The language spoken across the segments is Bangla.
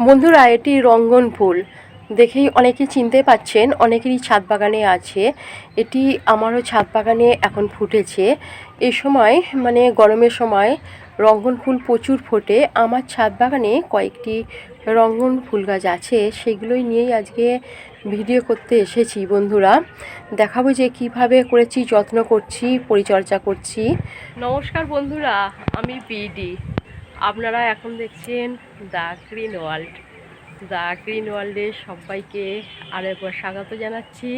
বন্ধুরা, এটি রঙ্গন ফুল। দেখেই অনেকে চিনতে পাচ্ছেন, অনেকেরই ছাদ বাগানে আছে। এটি আমারও ছাদ বাগানে এখন ফুটেছে। এই সময় মানে গরমের সময়, রঙ্গন ফুল প্রচুর ফোটে। আমার ছাদ বাগানে কয়েকটি রঙ্গন ফুল গাছ আছে। সেগুলোই নিয়েই আজকে ভিডিও করতে এসেছি, বন্ধুরা। দেখাবো যে কীভাবে করেছি, যত্ন করছি, পরিচর্যা করছি। নমস্কার, বন্ধুরা। আমি পিডি। আপনারা এখন দেখছেন the green world. The green ওয়ার্ল্ডে সবাইকে আরেকবার স্বাগত জানাচ্ছি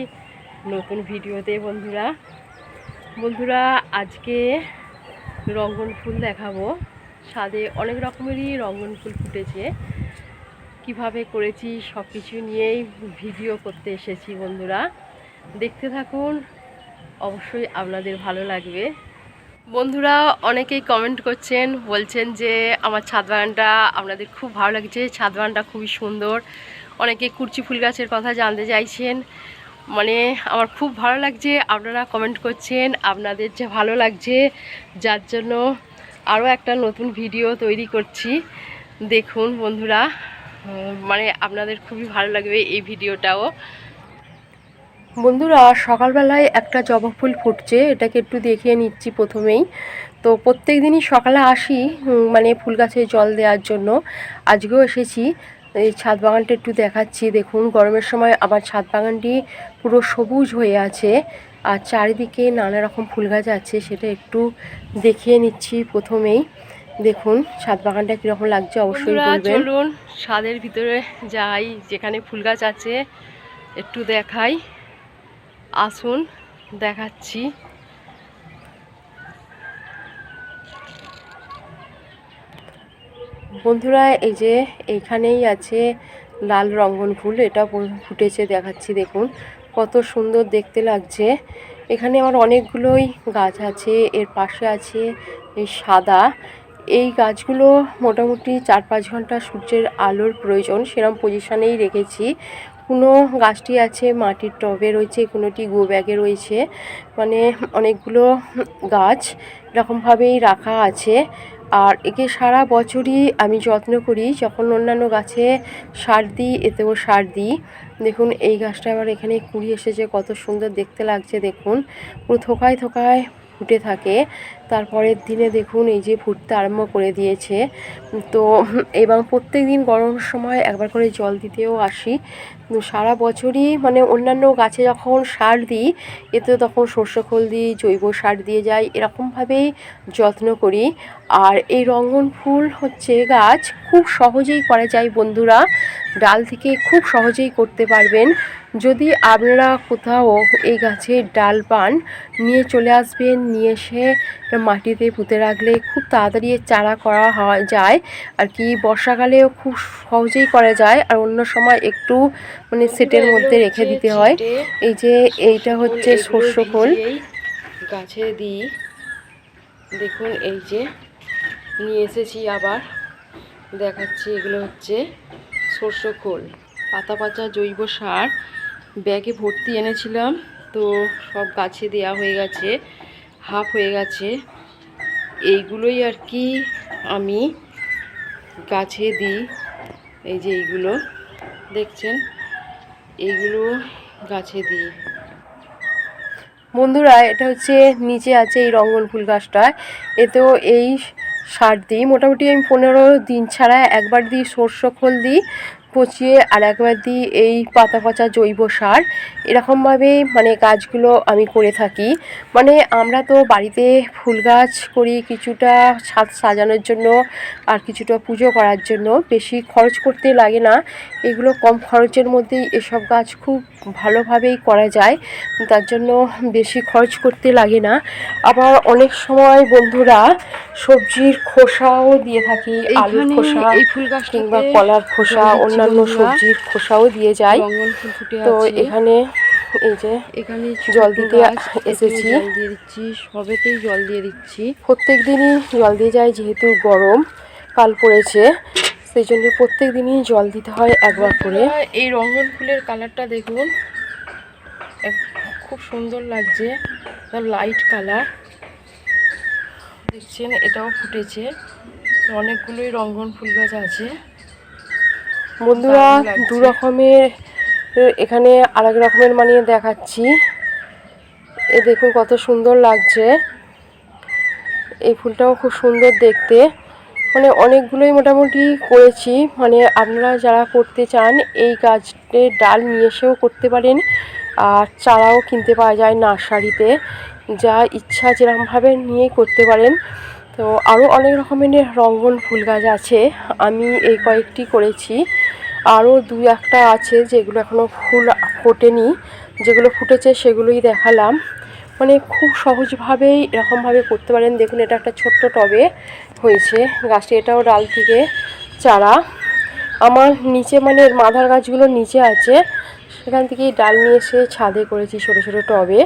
নতুন ভিডিওতে, বন্ধুরা। বন্ধুরা, আজকে রঙ্গন ফুল দেখাবো। ছাদে অনেক রকমেরই রঙ্গন ফুল ফুটেছে। কীভাবে করেছি সব কিছু নিয়েই ভিডিও করতে এসেছি, বন্ধুরা। দেখতে থাকুন, অবশ্যই আপনাদের ভালো লাগবে। বন্ধুরা অনেকেই কমেন্ট করছেন, বলছেন যে আমার ছাদ বাগানটা আপনাদের খুব ভালো লাগছে, ছাদ বাগানটা খুবই সুন্দর। অনেকে কুরচি ফুল গাছের কথা জানতে চাইছেন। মানে আমার খুব ভালো লাগছে, আপনারা কমেন্ট করছেন, আপনাদের যে ভালো লাগছে, যার জন্য আরও একটা নতুন ভিডিও তৈরি করছি। দেখুন বন্ধুরা মানে আপনাদের খুবই ভালো লাগবে এই ভিডিওটাও বন্ধুরা সকালবেলায় একটা জবা ফুল ফুটছে এটাকে একটু দেখিয়ে নিচ্ছি প্রথমেই। তো প্রত্যেক দিনই সকালে আসি মানে ফুল গাছে জল দেওয়ার জন্য। আজকেও এসেছি এই ছাদ বাগানটা একটু দেখাচ্ছি। দেখুন গরমের সময় আমার ছাদ বাগানটি পুরো সবুজ হয়ে আছে আর চারিদিকে নানা রকম ফুল গাছ আছে সেটা একটু দেখিয়ে নিচ্ছি প্রথমেই। দেখুন ছাদ বাগানটা কীরকম লাগছে অবশ্যই চলুন ছাদের ভিতরে যাই যেখানে ফুল গাছ আছে একটু দেখাই। আসুন, দেখাচ্ছি। বন্ধুরা, এই যে এইখানেই আছে লাল রঙ্গন ফুল, এটা ফুটেছে, দেখাচ্ছি, দেখুন। কত সুন্দর দেখতে লাগছে। এখানে আমার অনেকগুলোই গাছ আছে, এর পাশে আছে এই সাদা। এই গাছগুলো মোটামুটি চার পাঁচ ঘণ্টা সূর্যের আলোর প্রয়োজন সেরকম পজিশনেই রেখেছি। কোনো গাছটি আছে, মাটির টবে রয়েছে, কোনোটি গো ব্যাগে রয়েছে। মানে অনেকগুলো গাছ এরকমভাবেই রাখা আছে। আর একে সারা বছরই আমি যত্ন করি, যখন অন্যান্য গাছে সার দিই, এতেও সার দিই। দেখুন, এই গাছটা আবার এখানে কুড়ি এসেছে, কত সুন্দর দেখতে লাগছে, দেখুন। পুরো থোকায় থোকায় ফুটে থাকে। তারপরের দিনে দেখুন এই যে ফুটতে আরম্ভ করে দিয়েছে। তো এবং প্রত্যেক দিন গরমের সময় একবার করে জল দিতেও আসি। সারা বছরই মানে অন্যান্য গাছে যখন সার দিই, এতে তখন সর্ষে খোল দিই, জৈব সার দিয়ে যাই, এরকমভাবেই যত্ন করি। আর এই রঙ্গন ফুল হচ্ছে গাছ খুব সহজেই করা যায় বন্ধুরা। ডাল থেকে খুব সহজেই করতে পারবেন। যদি আপনারা কোথাও এই গাছের ডাল পান, নিয়ে চলে আসবেন, নিয়ে এসে মাটিতে পুঁতে রাখলে খুব তাড়াতাড়ি চারা করা হয় যায়। আর কি বর্ষাকালেও খুব সহজেই করা যায়। আর অন্য সময় একটু মানে সেটের মধ্যে রেখে দিতে হয়। এই যে এইটা হচ্ছে শস্য খোল গাছে দিই। দেখুন এই যে নিয়ে এসেছি আবার। দেখাচ্ছি এগুলো হচ্ছে সর্ষ খোল পাতা পাচা জৈব সার। ব্যাগে ভর্তি এনেছিলাম তো সব গাছে দেওয়া হয়ে গেছে হাফ হয়ে গেছে। এইগুলোই আর কি আমি গাছে দিই। এই যে এইগুলো, দেখছেন? এইগুলো গাছে দিই। বন্ধুরা, এটা হচ্ছে নিচে আছে এই রঙ্গন ফুল গাছটা এতেও এই সার দিই। মোটামুটি আমি পনেরো দিন ছাড়া একবার দিই সর্ষ খোল দিই। পচিয়ে আর একবার দিই এই পাতা পচা জৈব সার। এরকমভাবে মানে গাছগুলো আমি করে থাকি। মানে আমরা তো বাড়িতে ফুল গাছ করি কিছুটা ছাদ সাজানোর জন্য আর কিছুটা পুজো করার জন্য। বেশি খরচ করতে লাগে না। এগুলো কম খরচের মধ্যেই এসব গাছ খুব ভালোভাবেই করা যায়। তার জন্য বেশি খরচ করতে লাগে না। আবার অনেক সময় বন্ধুরা সবজির খোসাও দিয়ে থাকি আলুর খোসা কিংবা কলার খোসা দিচ্ছি অন্যান্য সবজির খোসাও দিয়ে যায় রঙ্গন ফুল ফুটে তো এখানে এই যে এখানে জল দিতে এসেছি। দিয়ে দিচ্ছি সবেতেই জল দিয়ে দিচ্ছি। প্রত্যেক দিনই জল দিয়ে যায় যেহেতু গরম কাল পড়েছে সেই জন্য প্রত্যেক দিনই জল দিতে হয় একবার করে। এই রঙ্গন ফুলের কালারটা দেখুন। খুব সুন্দর লাগছে লাইট কালার দেখছেন এটাও ফুটেছে। অনেকগুলোই রঙ্গন ফুল গাছ আছে। বন্ধুরা। দু রকমের এখানে আরেক রকমের মানে দেখাচ্ছি। এ দেখুন কত সুন্দর লাগছে। এই ফুলটাও খুব সুন্দর দেখতে। মানে অনেকগুলোই মোটামুটি করেছি। মানে আপনারা যারা করতে চান এই গাছের ডাল নিয়ে এসেও করতে পারেন। আর চারাও কিনতে পাওয়া যায় নার্সারিতে। যা ইচ্ছা যেরকমভাবে নিয়ে করতে পারেন। তো আরও অনেক রকমের রঙ্গন ফুল গাছ আছে। আমি এই কয়েকটি করেছি। আরও দু একটা আছে যেগুলো এখনও ফুল ফোটেনি। যেগুলো ফুটেছে সেগুলোই দেখালাম। মানে খুব সহজভাবেই এরকমভাবে করতে পারেন। দেখুন, এটা একটা ছোট্ট টবে হয়েছে। গাছটি এটাও ডাল থেকে চারা। আমার নিচে মানে মাদার গাছগুলো নিচে আছে। সেখান থেকেই ডাল নিয়ে এসে ছাদে করেছি ছোটো ছোটো টবে।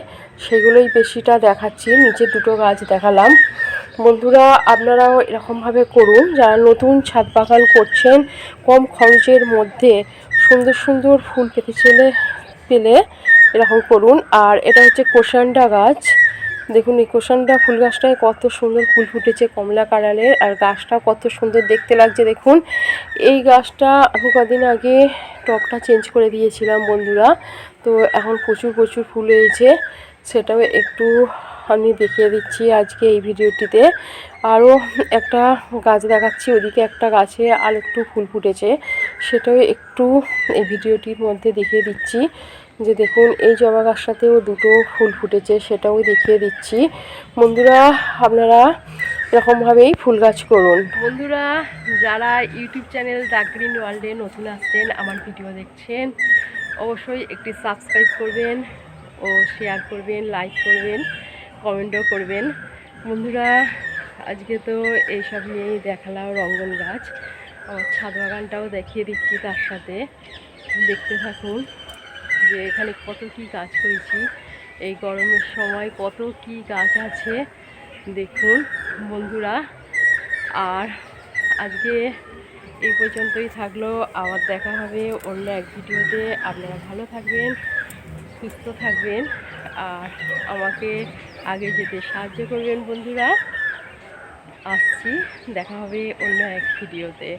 সেগুলোই বেশিটা দেখাচ্ছি। নিচে দুটো গাছ দেখালাম। বন্ধুরা, আপনারাও এরকমভাবে করুন। যারা নতুন ছাদ বাগান করছেন, কম খরচের মধ্যে সুন্দর সুন্দর ফুল পেতে চলে, পেলে এরকম করুন। আর এটা হচ্ছে কোষান্ডা গাছ। দেখুন এই কোষান্ডা ফুল গাছটায় কত সুন্দর ফুল ফুটেছে কমলা কালারের, আর গাছটা কত সুন্দর দেখতে লাগছে। দেখুন, এই গাছটা আমি কদিন আগে টবটা চেঞ্জ করে দিয়েছিলাম বন্ধুরা। তো এখন প্রচুর প্রচুর ফুল হয়েছে। সেটাও একটু আমি দেখিয়ে দিচ্ছি আজকে এই ভিডিওটিতে। আরও একটা গাছ দেখাচ্ছি, ওদিকে একটা গাছে আর একটু ফুল ফুটেছে। সেটাও একটু এই ভিডিওটির মধ্যে দেখিয়ে দিচ্ছি। যে দেখুন, এই জবা গাছটাতেও দুটো ফুল ফুটেছে, সেটাও দেখিয়ে দিচ্ছি। বন্ধুরা, আপনারা এরকমভাবেই ফুল গাছ করুন। বন্ধুরা, যারা ইউটিউব চ্যানেল ডাক গ্রিন ওয়ার্ল্ডে নতুন আসছেন, আমার ভিডিও দেখছেন, অবশ্যই একটি সাবস্ক্রাইব করবেন ও শেয়ার করবেন, লাইক করবেন। কমেন্টও করবেন। বন্ধুরা, আজকে তো এইসব নিয়েই দেখালাম রঙ্গন গাছ। আমার ছাদ বাগানটাও দেখিয়ে দিচ্ছি তার সাথে। দেখতে থাকুন যে এখানে কত কি গাছ করেছি। এই গরমের সময় কত কি গাছ আছে। দেখুন বন্ধুরা, আর আজকে এই পর্যন্তই থাকল। আবার দেখা হবে অন্য এক ভিডিওতে। আপনারা ভালো থাকবেন, সুস্থ থাকবেন। আর আমাকে আগে যেতে সাহায্য করবেন বন্ধুরা। আসছি দেখা হবে অন্য এক ভিডিওতে।